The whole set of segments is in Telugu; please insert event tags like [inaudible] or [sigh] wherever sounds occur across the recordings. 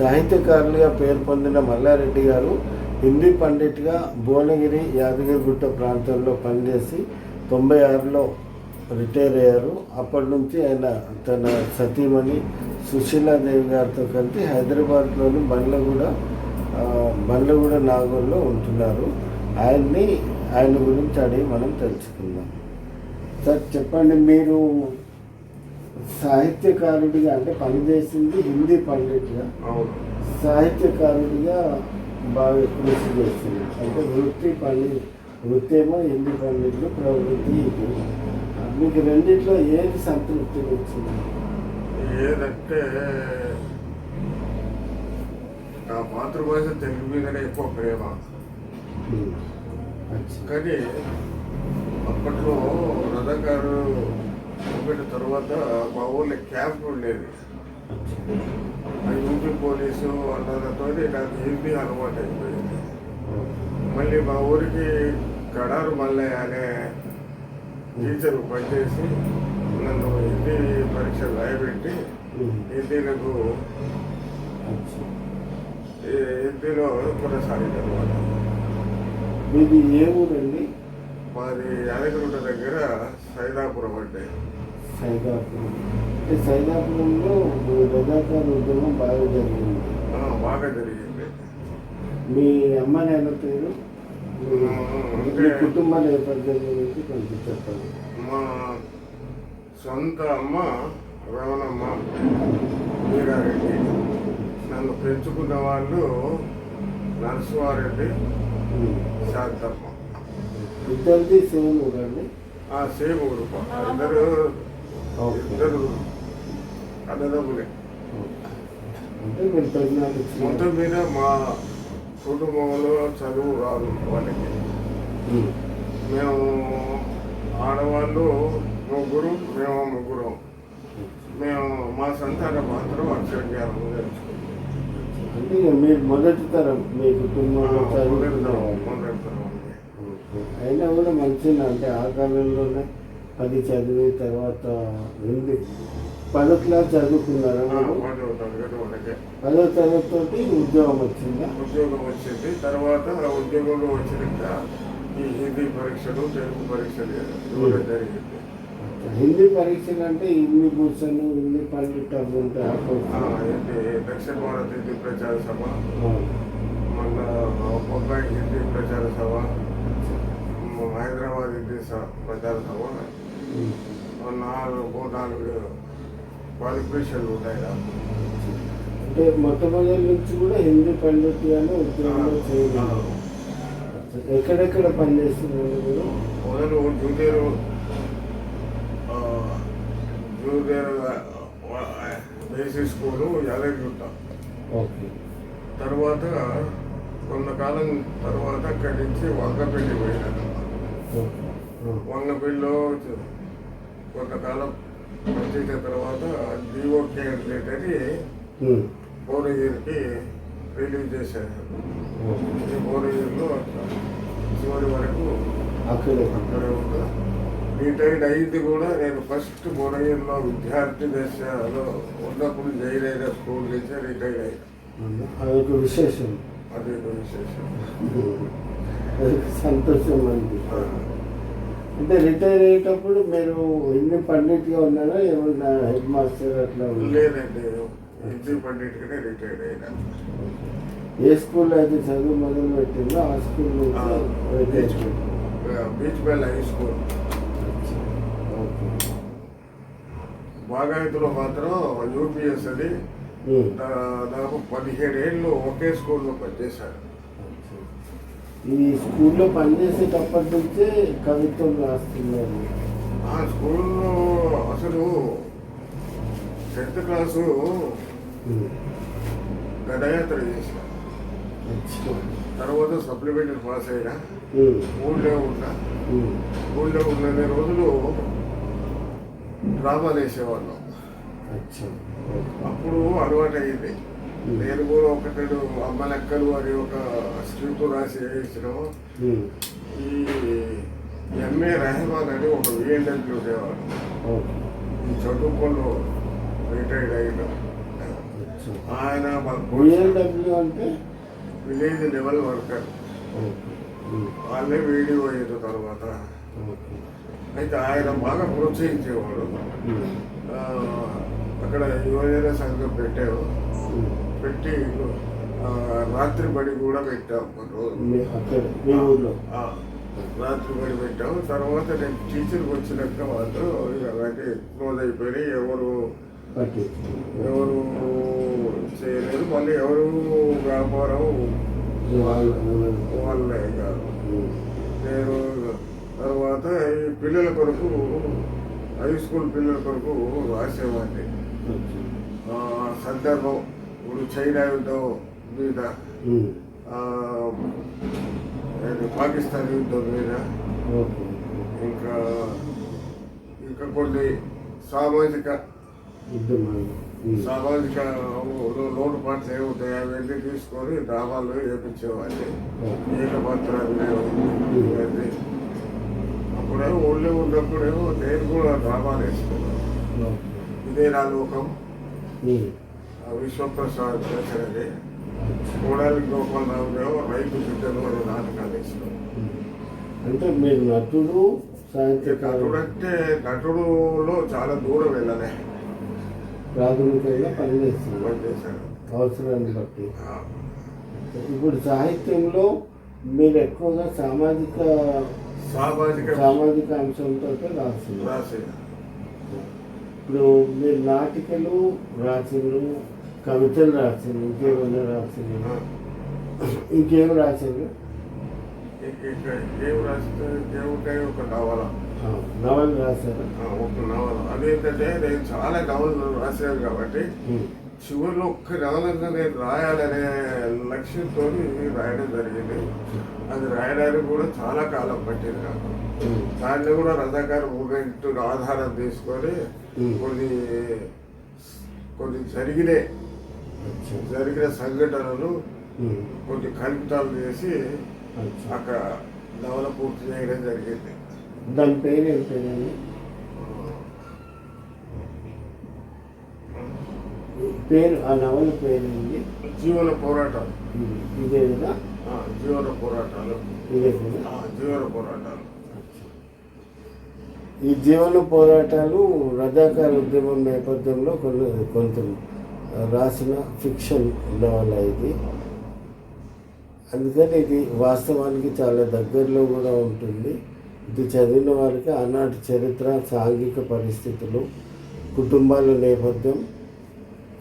సాహిత్యకారులుగా పేరు పొందిన మల్లారెడ్డి గారు హిందీ పండిట్గా భువనగిరి యాదగిరిగుట్ట ప్రాంతంలో పనిచేసి తొంభై ఆరులో రిటైర్ అయ్యారు. అప్పటి నుంచి ఆయన తన సతీమణి సుశీలాదేవి గారితో కలిసి హైదరాబాద్లోని బండ్లగూడ బండ్లగూడ నాగూర్లో ఉంటున్నారు. ఆయన్ని ఆయన గురించి అడిగి మనం తెలుసుకుందాం. సార్ చెప్పండి మీరు సాహిత్యకారుడిగా అంటే పనిచేసింది హిందీ పండిట్గా. అవును. సాహిత్యకారుడిగా బాగా కృషి చేస్తుంది అంటే వృత్తి పండి వృత్తి ఏమో హిందీ పండితులు ప్రవృత్తి ఇది. మీకు రెండిట్లో ఏది సంతృప్తి వచ్చింది? ఏదంటే నా మాతృభాష తెలుగు మీదనే ఎక్కువ ప్రేమ. కానీ అప్పట్లో రథగారు ఒకటి తర్వాత మా ఊళ్ళో క్యాంప్ ఉండేది యూపీ పోలీసు అన్నదతో నాకు హిందీ అలవాటు అయిపోయింది మళ్ళీ మా ఊరికి కడారు మల్లయ్య అనే టీచర్ పనిచేసి నన్ను హిందీ పరీక్ష రాయబెట్టి ఉమ్. హిందీలకు అచ్చా. ఈ హిందీలో మీది ఏ ఊరండి మాది యాదగిరిగుట్ట దగ్గర సైదాపురం అంటే సైదాపురం. అంటే సైదాపురంలో రజాకార్ ఉద్యమం బాగా జరిగింది. బాగా జరిగింది. మీ అమ్మ నాన్న పేరు మీ కుటుంబ నేపథ్యం గురించి కొంచెం చెప్పండి. మా సొంత అమ్మ రమణమ్మ వీరారెడ్డి. నన్ను పెంచుకున్న వాళ్ళు నరసింహారెడ్డి శాంతమ్మ. ఇద్దరిది సేమ్ ఊరండి? ఆ సేమ్ గ్రూప్ ఇద్దరు ఓకే. ఇద్దరు అన్నదమ్ములే. అంటే మీరు పెద్దనాడు మొత్తం మీద మా కుటుంబంలో చదువు రాదు వాళ్ళకి. మేము ఆడవాళ్ళు ముగ్గురు మేము ముగ్గురం. మేము మా సంతానం మాత్రం అక్షర జ్ఞానం నేర్చుకున్నాం అంటే మీరు మొదటి తరం మీ కుటుంబంలో మొదటి చదువుకున్న తరం, వాళ్ళు. మొదటి తరం అండి. ఓకే. అయినా కూడా మంచిగా అంటే ఆ కాలంలోనే పది చదివి తర్వాత హిందీ పదో క్లాస్ చదువుకున్నారా పదో తరగతి వరకే పదో తరగతి ఉద్యోగం వచ్చిందా? ఉద్యోగం వచ్చింది. తర్వాత ఆ ఉద్యోగంలో వచ్చినాక ఈ హిందీ పరీక్షలు తెలుగు పరీక్షలు ఇవ్వడం జరిగింది. హిందీ పరీక్షలు అంటే హిందీ కూర్చొని హిందీ పండిట్. ఆ, ఏంటి? దక్షిణ భారత హిందీ ప్రచార సభ. మళ్ళా బొంబాయి హిందీ ప్రచార సభ హైదరాబాద్ హిందీ స- ప్రచార సభ ఉమ్. నాలుగు నాలుగు క్వాలిఫికేషన్లు ఉంటాయి. అంటే మొట్టమొదటి నుంచి కూడా హిందీ పండిట్గానే ఉద్యోగంలో చేయలేదు ఎక్కడెక్కడ పనిచేస్తున్నారు మీరు? మొదలు junior junior basic school Yadagirigutta okay. తర్వాత కొంతకాలం తర్వాత అక్కడి నుంచి వంగపల్లి పోయినాను వంగపల్లిలో చ- కొంతకాలం పనిచేసిన తర్వాత డిఓకే అని ఉమ్. భువనగిరికి రిలీవ్ చేశారు. ఈ భువనగిరిలో చివరి వరకు అక్కడే అక్కడే రిటైర్డ్ అయింది కూడా నేను ఫస్ట్ భువనగిరిలో విద్యార్థి దశలో ఉన్నప్పుడు జైన్ అయిన స్కూల్ నుంచి రిటైర్డ్ అయ్యాను అదొక విశేషం. అదే ఒక విశేషం సంతోషం అండి అంటే రిటైర్ అయ్యేటప్పుడు మీరు హిందీ పండిట్గా ఉన్నారా? ఏమన్నా హెడ్ మాస్టర్ అట్లా? లేదండి పండిట్గానే రిటైర్డ్ అయినా. ఏ స్కూల్లో అయితే చదువు మొదలు పెట్టిందో ఆ school beach bell high school. బాగాయతులో మాత్రం యూపీఎస్ అని దాదాపు పదిహేడు ఏళ్ళు ఒకే స్కూల్లో పనిచేశాను ఈ స్కూల్లో పనిచేసేటప్పటి నుంచే కవిత్వం రాస్తున్నారు ఆ స్కూల్లో అసలు టెన్త్ క్లాసు గదయాత్ర చేశాను అచ్చా. తర్వాత సప్లిమెంటరీ పాస్ అయినా ఊళ్ళో ఉన్నా ఊళ్ళో ఉన్న రోజులు డ్రామాలు వేసేవాళ్ళం అచ్చా. ఓకే. అప్పుడు అలవాటు అయ్యింది నేను కూడా ఒకటేడు అమ్మ లెక్కలు అని ఒక స్క్రిప్ట్ రాసి వేయించడం ఈ ఎంఏ రెహమాన్ అని ఒక విఎండబ్ల్యూ ఉండేవాడు. ఈ చదువుకోలో రిటైర్డ్ అయిన. ఆయన అంటే? Village level worker. వాళ్ళే వీడియో అయిన తర్వాత. అయితే ఆయన బాగా ప్రోత్సహించేవాడు. అక్కడ యువజన సంఘం పెట్టాము ఉమ్. పెట్టి రాత్రి బడి కూడా పెట్టాం కొన్ని రోజులు రాత్రి బడి పెట్టాము తర్వాత నేను టీచర్కి వచ్చినాక వాళ్ళు అవన్నీ క్లోజ్ అయిపోయినాయి. ఎవరు పట్టి. ఎవరు చేయలేదు. మళ్ళీ ఎవరు వ్యాపారం వాళ్ళు కాదు నేను తర్వాత ఈ పిల్లల కొరకు హై స్కూల్ పిల్లల కొరకు రాసేవాడిని. సందర్భం. ఇప్పుడు చైనా యుద్ధం మీద పాకిస్తాన్ యుద్ధం మీద ఇంకా ఇంకా కొన్ని సామాజిక సామాజిక లోటుపాట్లు ఏముంటాయి అవన్నీ తీసుకొని డ్రామాలు. ఏకపాత్ర అభినయం ఇవన్నీ. అప్పుడేమో ఊళ్ళో ఉన్నప్పుడేమో నేను కూడా డ్రామాలు వేసుకున్నాను. ఇదే నా లోకం. విశ్వప్రసాద్ చేసినది. కోడాలి గోపాలరావు రైతు బిడ్డలు అనే నాటకాలు వేసినాం. అంటే మీరు నటుడు నటుడు అంటే నటుడులో చాలా దూరం వెళ్ళలే. ప్రాథమికంగా పనిచేస్తున్నారు పనిచేశాను అవసరాన్ని బట్టి. ఇప్పుడు సాహిత్యంలో మీరు ఎక్కువగా సామాజిక సామాజిక సామాజిక అంశంతో రాస్తున్నారు. రాసి ఇప్పుడు మీరు నాటికలు రాసిండ్రు కవితలు రాసిండ్రు ఇంకేమన్నా రాసిండ్రు ఇంకేం ఇంకా ఏం రాస్తే ఒక నవల. నవలు రాశారు? ఒక నవల. అదేంటంటే నేను చాలా నవలు రాశాను కాబట్టి చివరిలో ఒక్క నవలంగా నేను రాయాలనే లక్ష్యంతో రాయడం జరిగింది. అది రాయడానికి కూడా చాలా కాలం పట్టింది నాకు. దాన్ని కూడా రజాకార్ మూమెంట్ ఆధారం తీసుకొని. కొన్ని కొన్ని జరిగిన అచ్చా. జరిగిన సంఘటనలు కొన్ని కల్పితాలు చేసి. అక్కడ నవల పూర్తి చేయడం జరిగింది. దాని పేరు ఏం పేరండి పేరు ఆ నవల పేరు ఏంటి? జీవన పోరాటాలు ఇది. కదా? ఆ, జీవన పోరాటాలు. ఇదే కదా? జీవన పోరాటాలు. ఈ జీవన పోరాటాలు రజాకార ఉద్యమం నేపథ్యంలో కొన్ని కొంత రాసిన ఫిక్షన్ నవల ఇది. అందుకని ఇది వాస్తవానికి చాలా దగ్గరలో కూడా ఉంటుంది. ఇది చదివిన వారికి ఆనాటి చరిత్ర సాంఘిక పరిస్థితులు కుటుంబాల నేపథ్యం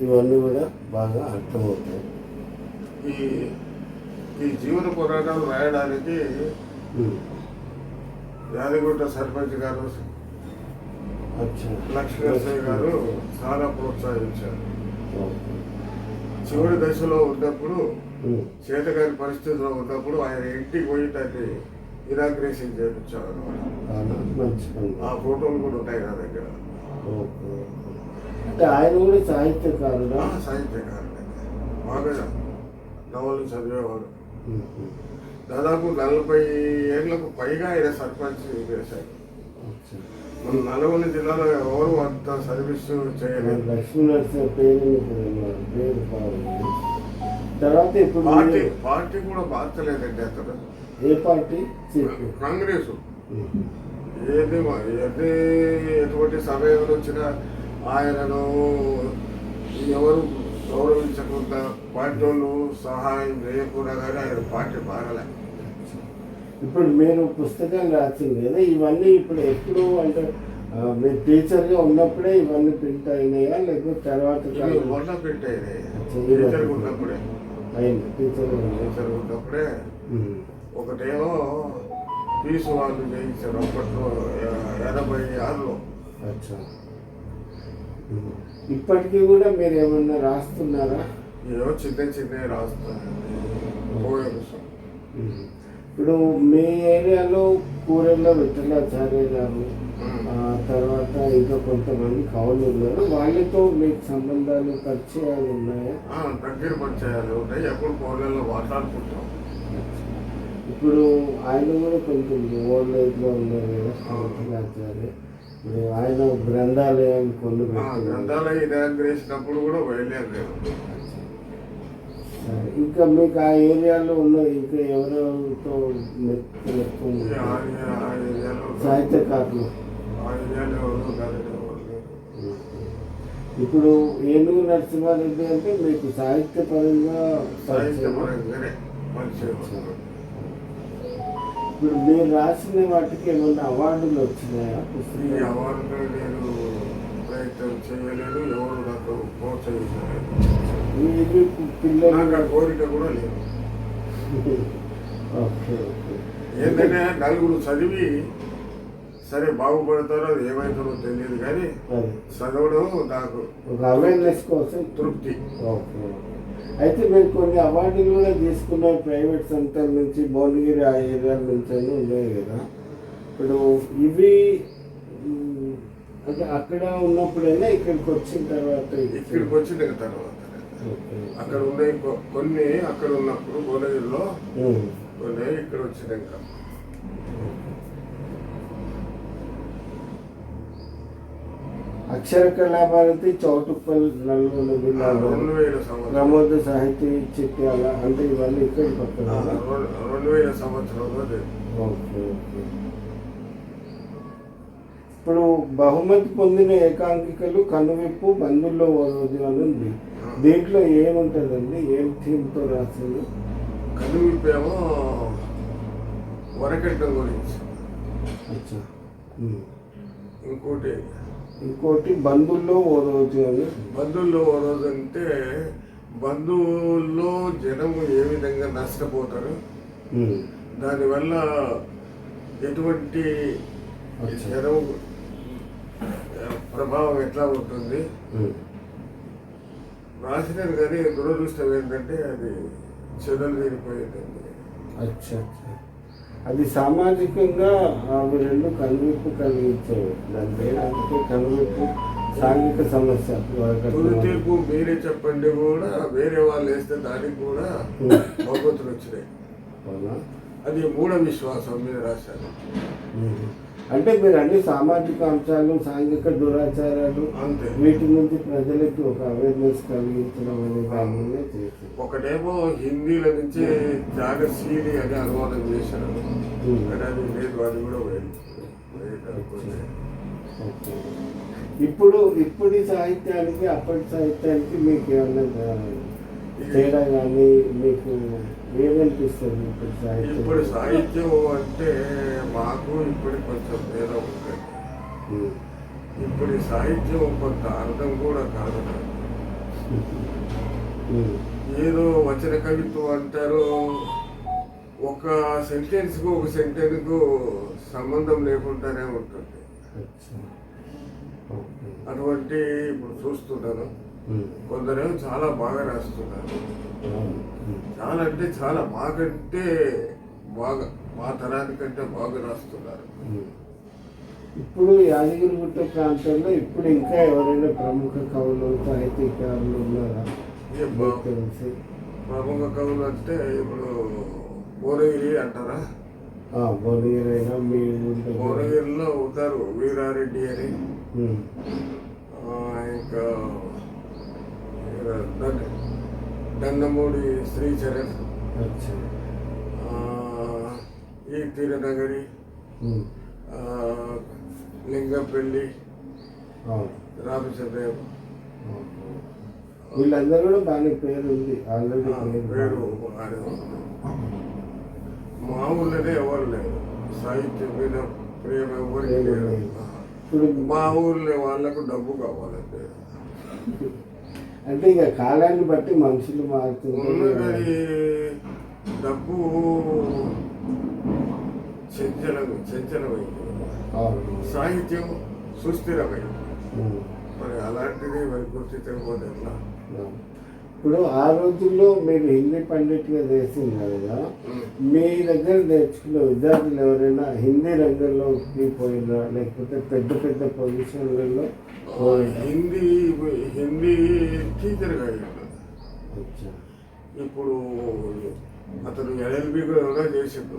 ఇవన్నీ కూడా బాగా అర్థమవుతాయి. ఈ ఈ జీవన పోరాటాలు రాయడానికి ఉమ్. యాదగిరిగుట్ట సర్పంచ్ గారు అచ్చా. లక్ష్మీనరసింహ గారు చాలా ప్రోత్సహించారు. చివరి దశలో ఉన్నప్పుడు. చేతగారి పరిస్థితిలో ఉన్నప్పుడు ఆయన ఇంటికి పోయి దాన్ని ఇనాగ్రేషన్ పని ఆ ఫోటోలు కూడా ఉంటాయి నా దగ్గర. అంటే ఆయన కూడా సాహిత్యకారుడా సాహిత్యకారుడే బాగా నవలు చదివేవాడు. దాదాపు నలభై ఏళ్ళకు పైగా ఆయన సర్పంచ్ చేశారు. మన నల్గొండ జిల్లాలో ఎవరు అంత సర్వీస్ చేయలేదు. లక్ష్మీనరసింహ పేరు. పేరు తర్వాత ఇప్పుడు పార్టీ పార్టీ కూడా మార్చలేదండి అతను. ఏ పార్టీ? కాంగ్రెస్. ఏది ఏది ఎటువంటి సమయంలో వచ్చినా ఆయనను ఎవరు గౌరవించకుండా పార్టీ వాళ్ళు సహాయం చేయకుండా కానీ ఆయన పార్టీ మారలే. ఇప్పుడు మీరు పుస్తకం రాసింది కదా ఇవన్నీ ఇప్పుడు ఎప్పుడు అంటే మీరు టీచర్గా ఉన్నప్పుడే ఇవన్నీ ప్రింట్ అయినాయా? లేకపోతే తర్వాత టీచర్ ఉన్నప్పుడే. అయింది టీచర్ టీచర్ ఉన్నప్పుడే ఒకటేమో పీసు వాళ్ళు చేయించారు అప్పట్లో ఎనభై ఆరులో. అచ్చా. ఇప్పటికీ కూడా మీరు ఏమన్నా రాస్తున్నారా? ఏవో చిన్న చిన్న రాస్తాను పోయమ్స్ ఉమ్. ఇప్పుడు మీ ఏరియాలో కూరల్లో విఠలాచార్య గారు ఆ తర్వాత ఇంకా కొంతమంది కవులు ఉన్నారు వాళ్ళతో మీకు సంబంధాలు పరిచయాలు ఉన్నాయా? దగ్గర పంచాయాలు ఉంటాయి ఎప్పుడు ఫోన్లలో మాట్లాడుకుంటాం. ఇప్పుడు ఆయన కూడా కొంచెం ఓల్డ్ ఏజ్లో ఉన్నారు కదా విఠలాచార్య ఇప్పుడు ఆయన గ్రంథాలయం కొన్ని. గ్రంథాలయ ఇనాగ్రేసినప్పుడు కూడా సరే. ఇంకా మీకు ఆ ఏరియాలో ఉన్న ఇంకా ఎవరెవరితో సాహిత్యకారులు. ఇప్పుడు ఏనుగు నరసింహారెడ్డి అంటే మీకు సాహిత్యపరంగా? సాహిత్యపరంగానే పరిచయం ఇప్పుడు మీరు రాసిన వాటికి ఏమన్నా అవార్డులు వచ్చినాయా? అవార్డులో నేను ప్రయత్నం చేయలేదు ఎవరు నాకు ప్రోత్సహించలేదు నాకు కోరిక కూడా లేదు. ఏంటంటే నలుగురు చదివి సరే బాగుపడతారో అది ఏమవుతారో తెలియదు కానీ చదవడం నాకు ఒక అవేర్నెస్ కోసం తృప్తి. అయితే మీరు కొన్ని అవార్డులు కూడా తీసుకున్నారు ప్రైవేట్ సంస్థల నుంచి భువనగిరి ఆ ఏరియాల నుంచి అని ఉన్నాయి కదా. ఇప్పుడు ఇవి అంటే అక్కడ ఉన్నప్పుడైనా ఇక్కడికి వచ్చిన తర్వాత? ఇక్కడికి వచ్చిన తర్వాత. అక్కడ ఉన్నాయి కొన్ని అక్కడ ఉన్నప్పుడు భువనగిరిలో. కొన్ని ఇక్కడ వచ్చినాక అక్షర కళాభారతి చౌటుప్పల్ నల్గొండ జిల్లాలో ప్రమోద సాహితీ చిట్యాల అంటే ఇవన్నీ ఇక్కడ పక్కన రెండు- వేల సంవత్సరంలో. ఓకే ఓకే ఇప్పుడు బహుమతి పొందిన ఏకాంకికలు కనువిప్పు బంధుల్లో అని ఉంది. దీంట్లో ఏముంటుందండి? ఏం థీమ్తో రాసింది? కనువిప్పేమో వరకట్నం గురించి. అచ్చా. ఇంకోటి. ఇంకోటి బంధుల్లో ఓ రోజు అని బంధువుల్లో ఓ రోజు అంటే బంధువుల్లో జనము ఏ విధంగా నష్టపోతారు. దానివల్ల ఎటువంటి అచ్చా. ప్రభావం ఎట్లా ఉంటుంది ఉమ్. రాసినారు కానీ దురదృష్టం ఏంటంటే అది చెదలు తీరిపోయిందండి అచ్చా అది సామాజికంగా అవి రెండు కనువిప్పు అందుకే కనువిప్పు సాంఘిక సమస్య. తీర్పు మీరే చెప్పండి కూడా వేరే వాళ్ళు వేస్తే దానికి కూడా. బహుమతులు వచ్చినాయి? అది మూఢ విశ్వాసం మీద రాశారు. అంటే మీరు అన్ని సామాజిక అంశాలు సాంఘిక దురాచారాలు వీటి నుంచి ప్రజలకి ఒక అవేర్నెస్ కలిగించడం అనే దాని మీదే చేసింది. ఒకటేమో హిందీల నుంచి త్యాగశీలి అని అనువాదం చేశారు. కానీ అది లేదు అది కూడా. ఇప్పుడు ఇప్పటి సాహిత్యానికి అప్పటి సాహిత్యానికి మీకు ఏమన్నా తేడా కానీ మీకు ఏమనిపిస్తుంది ఇప్పుడు సాహిత్యం ఇప్పుడు సాహిత్యం అంటే మాకు ఇప్పుడు కొంచెం తేడా ఉంటుంది. ఇప్పుడు సాహిత్యం కొంత అర్థం కూడా కాదు. ఏదో వచన కవిత్వం అంటారు ఒక సెంటెన్స్కు ఒక సెంటెన్స్కు సంబంధం లేకుండానే ఉంటుంది. అటువంటి ఇప్పుడు చూస్తున్నాను. కొందరేమో చాలా బాగా రాస్తున్నారు. చాలా అంటే చాలా మాకంటే బాగా మా తరానికంటే బాగా రాస్తున్నారు. ఇప్పుడు యాదగిరిగుట్ట ప్రాంతంలో ఇప్పుడు ఇంకా ఎవరైనా ప్రముఖ కవులు సాహితీకారులు ఉన్నారా? ప్రముఖ కవులు అంటే ఇప్పుడు భువనగిరి అంటారా? ఆ, భువనగిరైనా మీ భువనగిరిలో ఉంటారు వీరారెడ్డి అని. ఇంకా దండమూడి శ్రీచరణ్. ఈ తీరనగరి. లింగంపల్లి. రామచంద్రయ్య. వీళ్ళందరూ కూడా బాగానే పేరు ఉంది. ఆల్రెడీ పేరు. మా ఊళ్ళోనే ఎవరు లేరు. సాహిత్యం మీద ప్రేమ ఎవరికి లేదు. ఇప్పుడు మా ఊళ్ళో వాళ్ళకు డబ్బు కావాలంటే. [laughs] అంటే ఇక కాలాన్ని బట్టి మనుషులు మారుతుంటారు. ఉన్నది డబ్బు చంచలం చంచలమైంది. సాహిత్యం సుస్థిరమైంది. మరి అలాంటిది మరి గుర్తించకపోతే ఎట్లా? ఇప్పుడు ఆ రోజుల్లో మీరు హిందీ పండిట్గా చేసింది కదా మీ దగ్గర నేర్చుకున్న విద్యార్థులు ఎవరైనా హిందీ రంగంలోకి పోయినా లేకపోతే పెద్ద పెద్ద పొజిషన్లలో హిందీ హిందీ టీచర్గా అయ్యాడు. ఇప్పుడు అతను ఎల్ఎల్బి కూడా చేసిండు.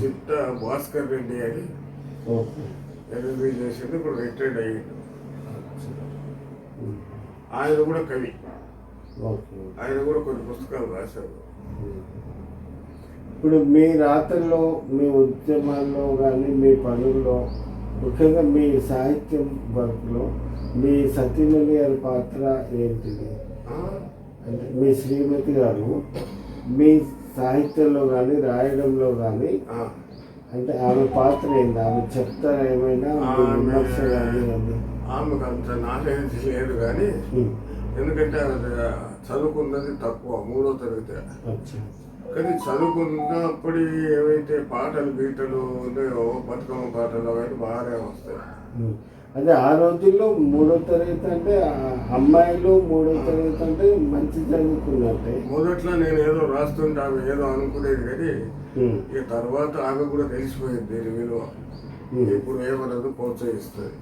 చిట్ట భాస్కర్ రెడ్డి అని ఓకే ఎల్ఎల్బి చేసింది ఇప్పుడు రిటైర్డ్ అయ్యిండు. ఆయన కూడా కవి ఆయన కూడా కొన్ని పుస్తకాలు రాశారు ఇప్పుడు మీ రాత్రుల్లో మీ ఉద్యమాల్లో కానీ మీ పనుల్లో ముఖ్యంగా మీ సాహిత్యం వర్క్లో మీ సతీమణి గారి పాత్ర ఏంటిది? అంటే మీ శ్రీమతి గారు మీ సాహిత్యంలో కానీ రాయడంలో కానీ. అంటే ఆమె పాత్ర ఏంది ఆమె చెప్తారా ఏమైనా విమర్శ కానీ ఆమెకు అంత నాలెడ్జ్ లేదు కానీ. ఎందుకంటే ఆమె చదువుకున్నది తక్కువ మూడో తరగతి కానీ చదువుకున్నప్పటి ఏవైతే పాటలు గీతలు ఉన్నాయో బతుకమ్మ పాటలు అవన్నీ బాగానే వస్తాయి. అదే ఆ రోజుల్లో మూడో తరగతి అంటే అమ్మాయిలు మూడో తరగతి అంటే మంచి చదువుకున్నట్టే మొదట్లో నేను ఏదో రాస్తుంటే ఆమె ఏదో అనుకునేది కానీ. ఇక తర్వాత ఆమె కూడా తెలిసిపోయింది దీని విలువ. ఇప్పుడు ఏమన్నది ప్రోత్సహిస్తుంది